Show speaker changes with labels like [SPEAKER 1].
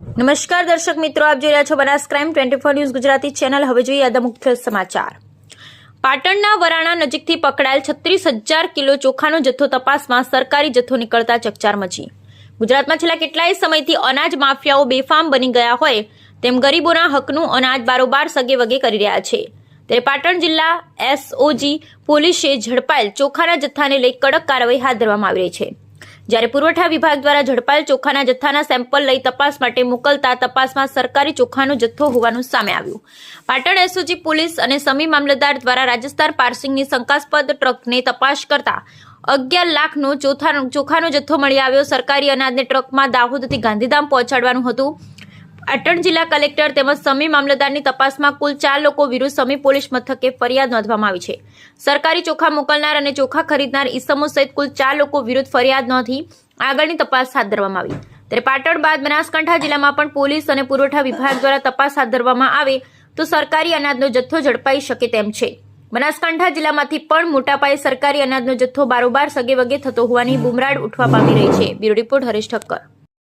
[SPEAKER 1] નમસ્કાર દર્શક મિત્રો, આપ જોઈ રહ્યા છો Banas crime twenty four news Gujarati channel. હવે જોઈએ આદા મુખ્ય સમાચાર. પાટણના વરાણા નજીકથી પકડાયેલ છત્રીસ હજાર કિલો ચોખાનો જથ્થો તપાસમાં સરકારી જથ્થો નીકળતા ચકચાર મચી ગુજરાતમાં છેલ્લા કેટલાય સમયથી અનાજ માફિયાઓ બેફામ બની ગયા હોય તેમ ગરીબોના હકનું અનાજ બારોબાર સગે વગે કરી રહ્યા છે. ત્યારે પાટણ જિલ્લા એસઓજી પોલીસે ઝડપાયેલ ચોખાના જથ્થાને લઈ કડક કાર્યવાહી હાથ ધરવામાં આવી રહી છે. જ્યારે પુરવઠા વિભાગ દ્વારા ઝડપાયેલ ચોખાના જથ્થાના સેમ્પલ લઈ તપાસ માટે મોકલતા તપાસમાં સરકારી ચોખાનો જથ્થો હોવાનું સામે આવ્યું. પાટણ એસઓજી પોલીસ અને સમી મામલતદાર દ્વારા રાજસ્થાન પાર્સિંગની શંકાસ્પદ ટ્રકને તપાસ કરતા અગિયાર લાખનો ચોથાનો ચોખાનો જથ્થો મળી આવ્યો. સરકારી અનાજને ટ્રકમાં દાહોદથી ગાંધીધામ પહોંચાડવાનું હતું. પાટણ જિલ્લા કલેક્ટર તેમજ સમી મામલતદારની તપાસમાં કુલ ચાર લોકો વિરુદ્ધ સમી પોલીસ મથકે ફરિયાદ નોંધવામાં આવી છે. સરકારી ચોખા મોકલનાર અને ચોખા ખરીદનાર ઇસમો સહિત કુલ ચાર લોકો વિરુદ્ધ ફરિયાદ નોંધી આગળની તપાસ હાથ ધરવામાં આવી. ત્યારે પાટણ બાદ બનાસકાંઠા જિલ્લામાં પણ પોલીસ અને પુરવઠા વિભાગ દ્વારા તપાસ હાથ ધરવામાં આવે તો સરકારી અનાજનો જથ્થો ઝડપાઈ શકે તેમ છે. બનાસકાંઠા જિલ્લામાંથી પણ મોટા પાયે સરકારી અનાજનો જથ્થો બારોબાર સગે વગે થતો હોવાની બુમરાડ ઉઠવા પામી રહી છે. Bureau report Haresh Thakkar.